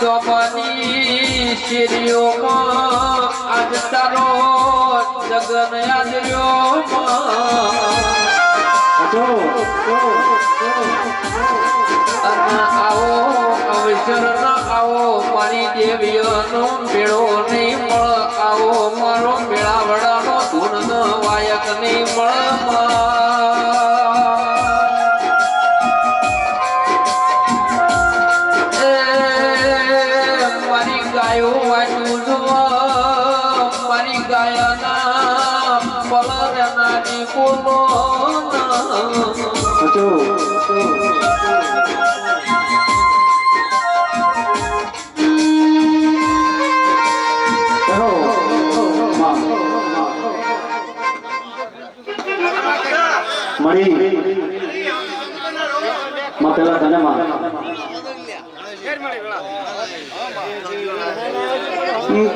ચોપાની શેરીઓમાં આજ તારો જગન આવો અવસર ન આવો મારી દેવીઓનો મેળો નહીં મળ આવો મારો મેળાવડાનો ધૂન વાયક નહીં મળ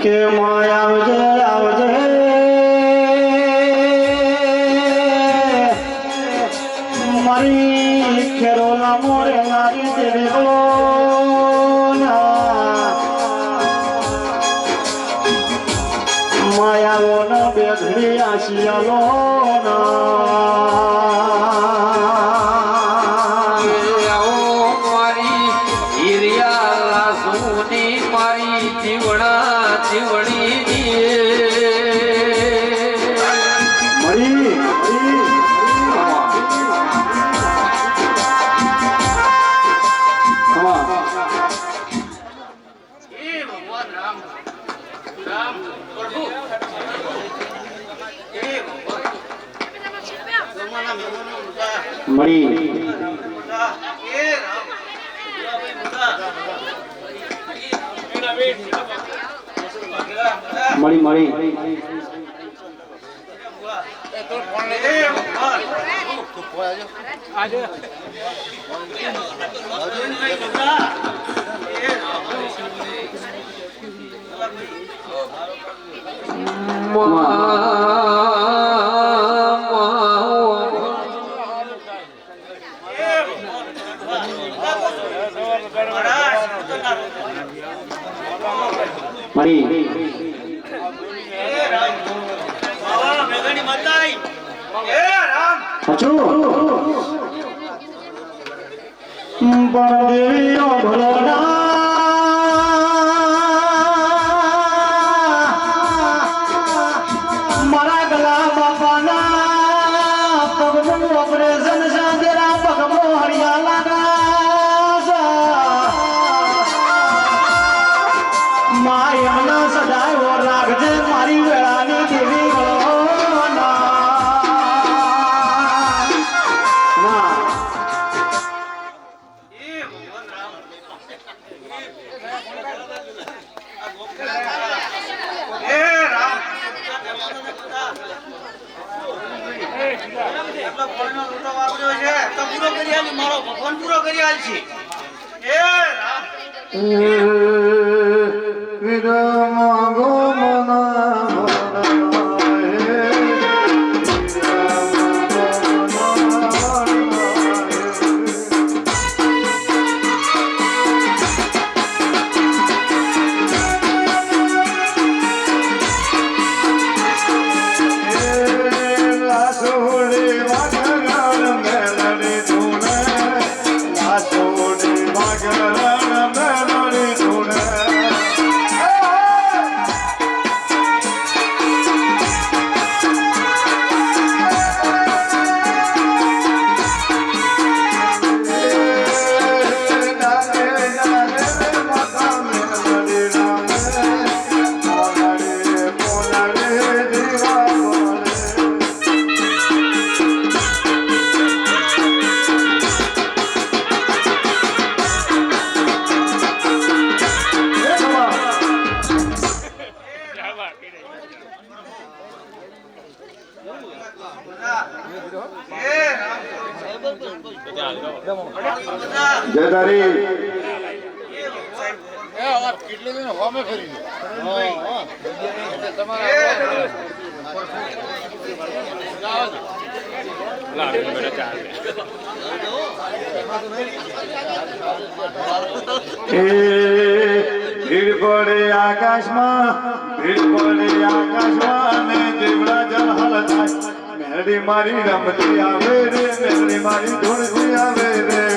કે માયા આવજે આવજે બોલો ન બેઘડી આશિયાલો આવો મળી મળી. મળી હજુ પણ દેવીઓ ભલો મારા છે. એ રામ. બેદારી પડે આકાશમાં ભીડ પડે આકાશમાં ને દેવડા જલહલ થાય. મેરડી મારી રમતી આવે રે મેરડી મારી ધૂળતી આવે રે.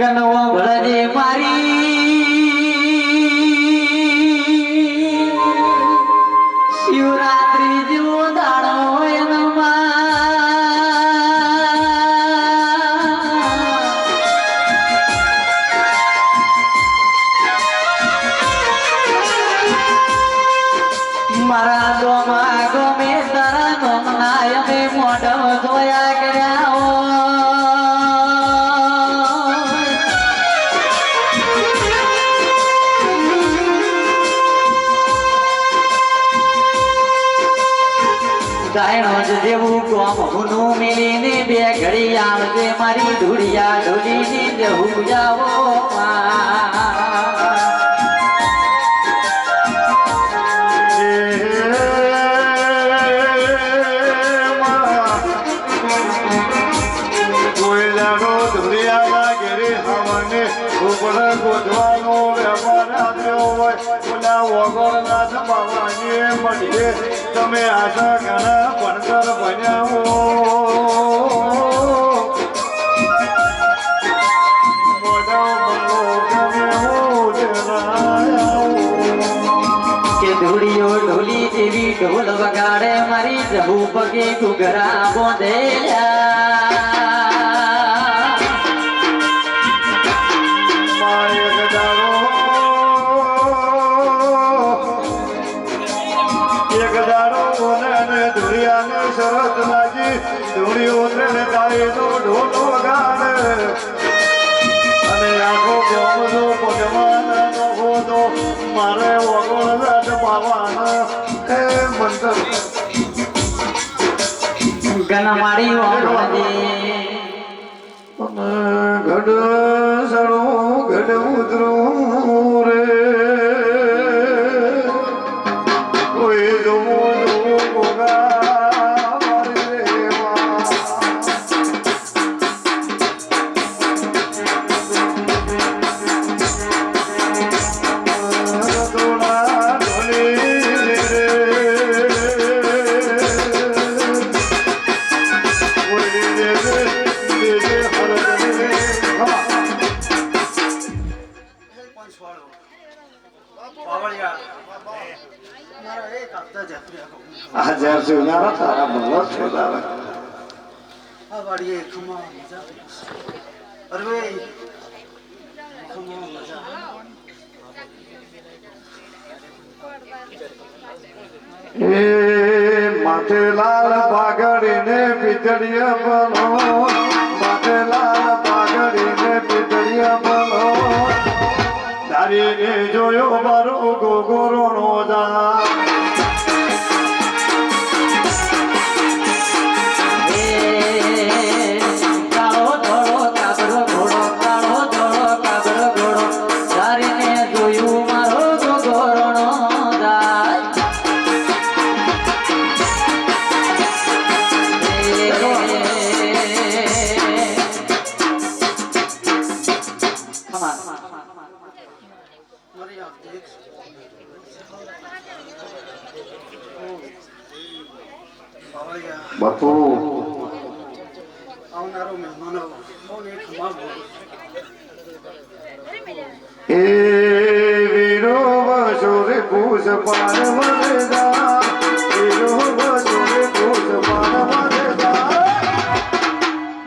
गणवा भळले मारी ગોધવાનો વેપાર આવ્યો હોય. ઓલા વગરનાથ બાબાને મળીએ. તમે આશા ઘણા ભણતર બન્યા પગે ઘૂઘરા બોંધેલા કન મારી ઓઢી ઘડ હાજર સુનારો તારા. બોલો સુનારો અવાડીએ ખમો મજા અરવે બનો માથેલાલ પાઘડીને જોયો મારો ગોગોરો. એ વીરો બસુર કુશ પાર્વતદા વીરો બસુર કુશ પાર્વતદા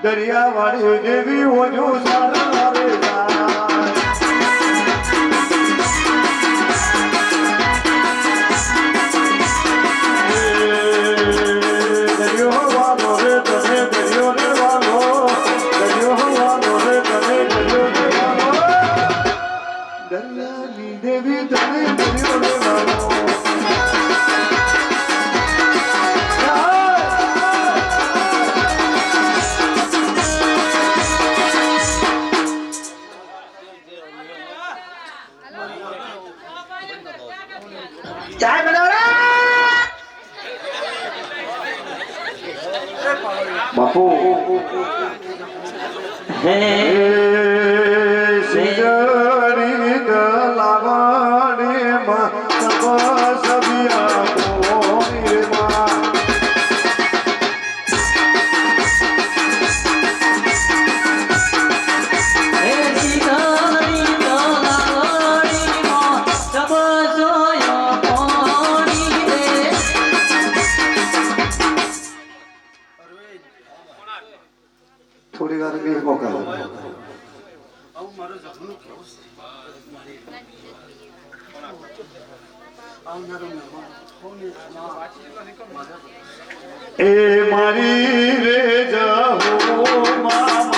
દરિયા વાળી દેવી ઓજો સારા काय बनवला? મારું જમણું કેવું છે એ મારી રે જાઓ મામા